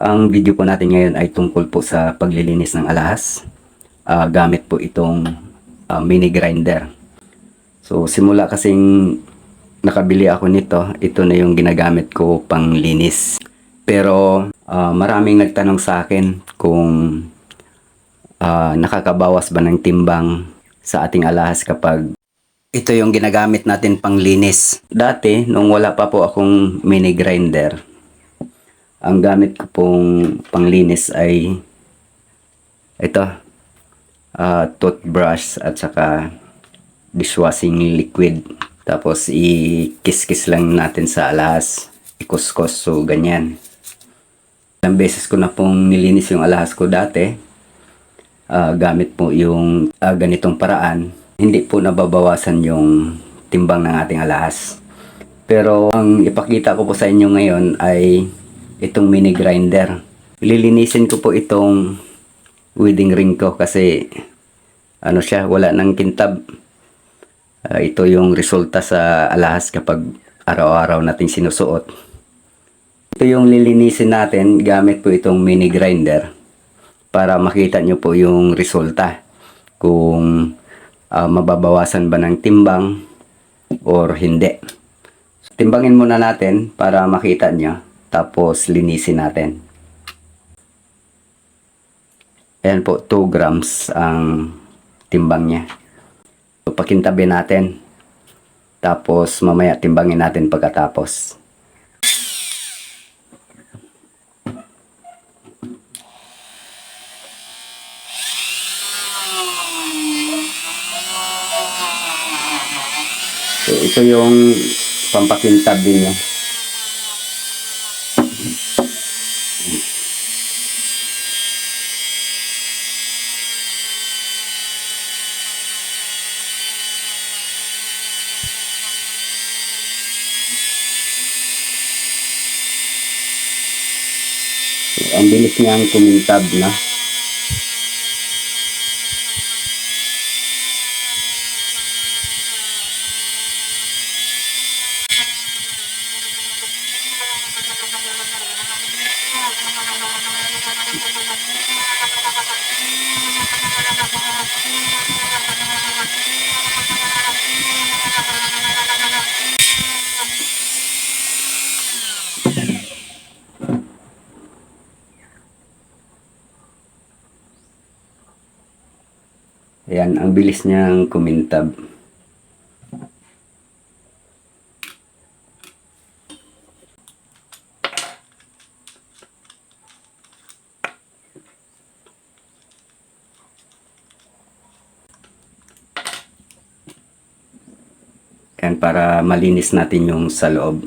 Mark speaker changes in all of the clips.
Speaker 1: Ang video po natin ngayon ay tungkol po sa paglilinis ng alahas. Ah, gamit po itong ah, mini grinder. So simula kasing nakabili ako nito, ito na yung ginagamit ko pang linis. Pero ah, maraming nagtanong sa akin kung ah, nakakabawas ba ng timbang sa ating alahas kapag ito yung ginagamit natin pang linis. Dati, nung wala pa po akong mini grinder, ang gamit ko pong panglinis ay ito, ah, toothbrush at saka dishwashing liquid. Tapos i-kiss-kiss lang natin sa alahas, ikuskus, so ganyan. Ilang beses ko na pong nilinis yung alahas ko dati, ah, gamit po yung ah, ganitong paraan, hindi po nababawasan yung timbang ng ating alahas. Pero ang ipakita ko po sa inyo ngayon ay itong mini grinder. Lilinisin ko po itong wedding ring ko kasi ano siya, wala nang kintab. Ah, ito yung resulta sa alahas kapag araw-araw natin sinusuot. Ito yung lilinisin natin gamit po itong mini grinder para makita nyo po yung resulta kung ah, mababawasan ba ng timbang or hindi. So, timbangin muna natin para makita nyo tapos linisin natin. Ayan po, 2 grams ang timbang niya. So, pakintabi natin. Tapos mamaya timbangin natin pagkatapos. So, ito yung pampakintab din niya. So, ang bilis niyang kumintab na. Ayan, ang bilis niyang kumintab. Ayan, para malinis natin yung sa loob.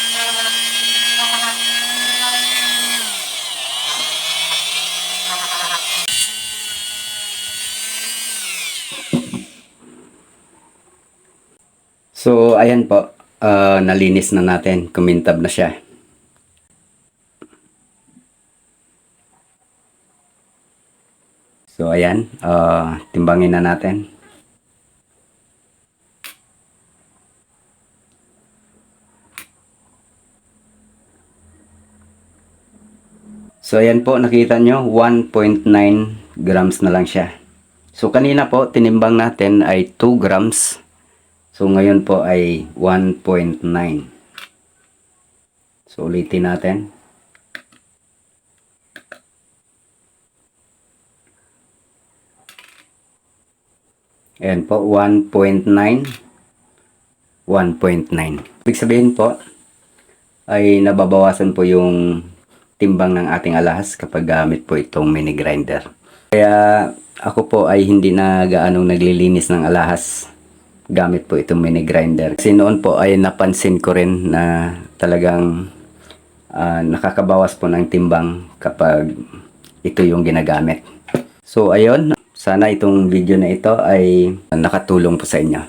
Speaker 1: So, ayan po. ah, nalinis na natin. Kumintab na siya. So, ayan. ah, timbangin na natin. So, ayan po. Nakita nyo, 1.9 grams na lang siya. So, kanina po, tinimbang natin ay 2 grams. So, ngayon po ay 1.9. So, ulitin natin. Ayan po, 1.9. 1.9. Ibig sabihin po, ay nababawasan po yung timbang ng ating alahas kapag gamit po itong mini grinder. Kaya ako po ay hindi na gaanong naglilinis ng alahas gamit po itong mini grinder. Kasi noon po ay napansin ko rin na talagang ah, nakakabawas po ng timbang kapag ito yung ginagamit. So ayun, sana itong video na ito ay nakatulong po sa inyo.